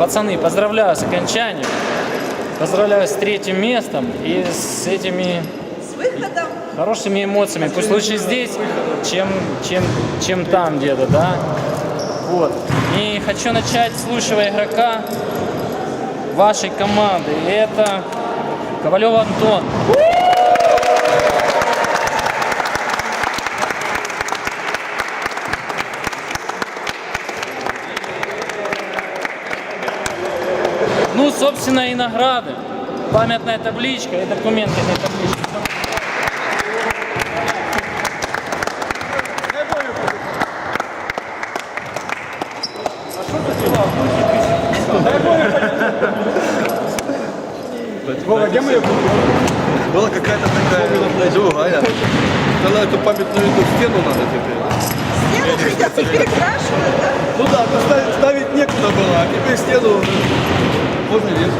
Пацаны, поздравляю с окончанием. Поздравляю с третьим местом и с этими С выходом хорошими эмоциями. Пусть лучше здесь, чем, чем, чем там где-то, да? Вот. И хочу начать с лучшего игрока вашей команды. И это Ковалев Антон. Собственно, и награды. Памятная табличка и документы этой таблички. Была какая-то такая другая. Она эту памятную эту стену надо теперь. стену придется перекрашивать. да? Ну да, ставить некуда было, а теперь стену можно лес.